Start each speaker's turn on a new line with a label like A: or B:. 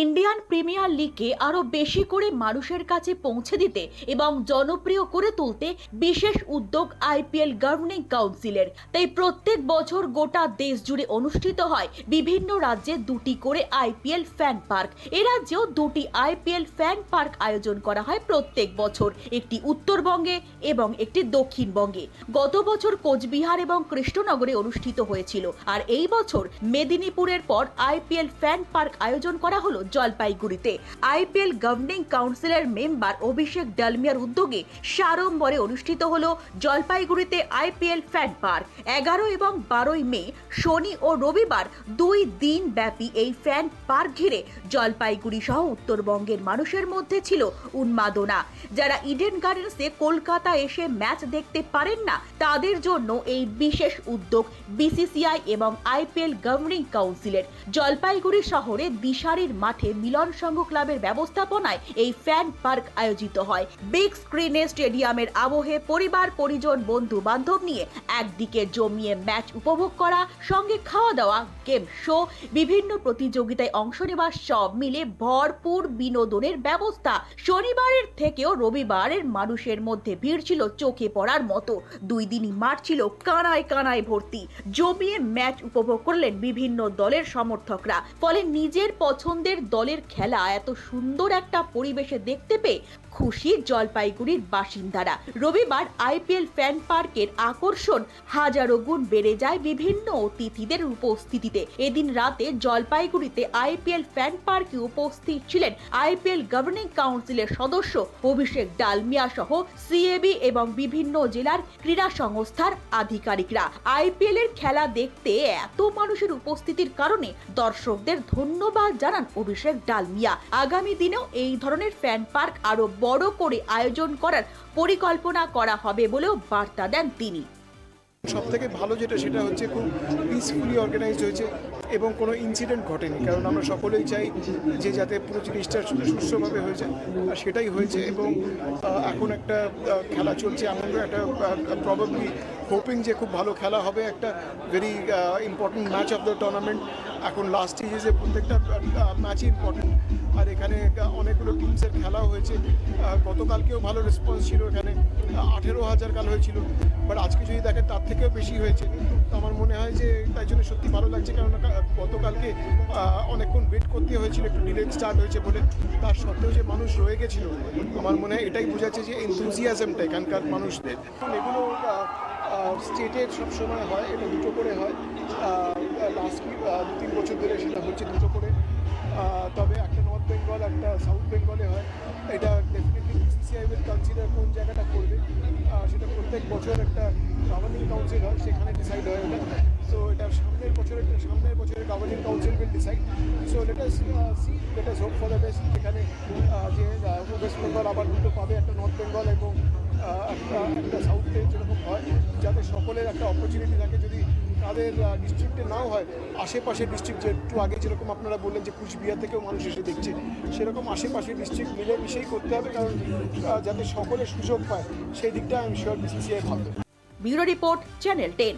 A: Indian premier লিগকে আরও বেশি করে মানুষের কাছে পৌঁছে দিতে এবং জনপ্রিয় করে তুলতে বিশেষ উদ্যোগ আইপিএল গভর্নিং কাউন্সিলের। তাই প্রত্যেক বছর গোটা দেশ জুড়ে অনুষ্ঠিত হয় বিভিন্ন রাজ্যে দুটি করে আইপিএল ফ্যান পার্ক। এ রাজ্যেও দুটি আইপিএল ফ্যান পার্ক আয়োজন করা হয় প্রত্যেক বছর, একটি উত্তরবঙ্গে এবং একটি দক্ষিণবঙ্গে। গত বছর কোচবিহার এবং কৃষ্ণনগরে অনুষ্ঠিত হয়েছিল। আর এই বছর মেদিনীপুরের পর আইপিএল ফ্যান পার্ক আয়োজন করা হলো জলপাইগুড়িতে। আইপিএল গভর্নিং কাউন্সিলের মেম্বার অভিষেক ডালমিয়ার উদ্যোগে সাড়ম্বরে অনুষ্ঠিত হল জলপাইগুড়িতে আইপিএল ফ্যান পার্ক। এগারো এবং বারোই মে, শনি ও রবিবার দুই দিন ব্যাপী এই ফ্যান পার্ক ঘিরে জলপাইগুড়ি সহ উত্তরবঙ্গের মানুষের মধ্যে ছিল উন্মাদনা। যারা ইডেন গার্ডেন্সে কলকাতা এসে ম্যাচ দেখতে পারেন না, তাদের জন্য এই বিশেষ উদ্যোগ বিসিসিআই এবং আইপিএল গভর্নিং কাউন্সিলের। জলপাইগুড়ি শহরে দিশারির মাঠে মিলন সংঘ ক্লাবের ব্যবস্থাপনায় এই ফ্যান পার্ক আয়োজিত হয়। বিগ স্ক্রিনে স্টেডিয়ামের আবহে পরিবার, পরিজন বন্ধু বান্ধব নিয়ে একদিকে জমিয়ে ম্যাচ উপভোগ করা, সঙ্গে খাওয়া দাওয়া গেম শো বিভিন্ন প্রতিযোগিতায় অংশ নেওয়া সব মিলে ভরপুর বিনোদনের ব্যবস্থা। শনিবারের থেকেও রবিবারের মানুষের মধ্যে ভিড় ছিল চোখে পড়ার মতো। দুই দিনই মাঠ ছিল কানায় কানায় ভর্তি। জমিয়ে ম্যাচ উপভোগ করলেন বিভিন্ন দলের সমর্থকরা। ফলে নিজের পছন্দের দলের খেলা এত সুন্দর একটা পরিবেশে দেখতে পেয়ে খুশি জলপাইগুড়ির বাসিন্দারা। রবিবার আইপিএল ফ্যান পার্কের আকর্ষণ হাজারো গুণ বেড়ে যায় বিভিন্ন অতিথিদের উপস্থিতিতে। এদিন রাতে জলপাইগুড়িতে আইপিএল ফ্যান পার্কে উপস্থিত ছিলেন আইপিএল গভর্নিং কাউন্সিলের সদস্য অভিষেক ডালমিয়া সহ সিএবি এবং বিভিন্ন জেলার ক্রীড়া সংস্থার আধিকারিকরা। আইপিএল এর খেলা দেখতে এত মানুষের উপস্থিতির কারণে দর্শকদের ধন্যবাদ জানান অভিষেক ডালমিয়া। আগামী দিনেও এই ধরনের ফ্যান পার্ক আরও বড় করে আয়োজন করার পরিকল্পনা করা হবে বলেও বার্তা দেন তিনি।
B: সব থেকে ভালো যেটা সেটা হচ্ছে খুব পিসফুলি অর্গানাইজড হয়েছে এবং কোনো ইনসিডেন্ট ঘটেনি। কারণ আমরা সকলেই চাই যে যাতে পুরো জিনিসটা সুস্থভাবে হয়ে যায়। আর সেটাই হয়েছে এবং এখন একটা খেলা চলছে। আমরা একটা প্রবাবলি হোপিং যে খুব ভালো খেলা হবে। একটা very important match of the tournament এখন লাস্ট স্টেজে প্রত্যেকটা ম্যাচই ইম্পর্টেন্ট আর এখানে অনেকগুলো টিমসের খেলাও হয়েছে। গতকালকেও ভালো রেসপন্স ছিল এখানে। আঠেরো হাজার কাল হয়েছিল। বাট আজকে যদি দেখেন তার থেকেও বেশি হয়েছে। তো আমার মনে হয় যে তাই জন্য সত্যি ভালো লাগছে কারণ কা- গতকালকে অনেকক্ষণ ওয়েট করতে হয়েছিল, একটু ডিলেট স্টার্ট হয়েছে বলে। তার সত্ত্বেও যে মানুষ রয়ে গেছিল, আমার মনে হয় এটাই বোঝাচ্ছে যে এনথুজিয়াজমটা এখানকার মানুষদের। এগুলো স্টেটের সব সময় হয়, এটা দুটো করে হয়। লাস্ট দু তিন বছর ধরে সেটা হচ্ছে দুটো করে। তবে একটা নর্থ বেঙ্গল একটা সাউথ বেঙ্গলে হয়। এটা বছর একটা কাউন্সিল হয় সেখানে ডিসাইড হয় এটা সামনের বছরের সামনের বছরের governing council will decide so let's see let's hope for the best এখানে যে ওয়েস্ট বেঙ্গল আবার দুটো পাবে, একটা নর্থ বেঙ্গল এবং একটা একটা সাউথে যেরকম হয়, যাতে সকলের একটা অপরচুনিটি থাকে। যদি তাদের ডিস্ট্রিক্টে নাও হয়, আশেপাশের ডিস্ট্রিক্ট যে, একটু আগে যেরকম আপনারা বললেন যে, কুচবিহার থেকেও মানুষ এসে দেখছে, সেরকম আশেপাশের ডিস্ট্রিক্ট মিলে মিশেই করতে হবে, কারণ যাতে সকলে সুযোগ পায়, সেই দিকটা আমি শিওর বিসিসিআই ভাববে
A: ব্যুরো রিপোর্ট, চ্যানেল টেন।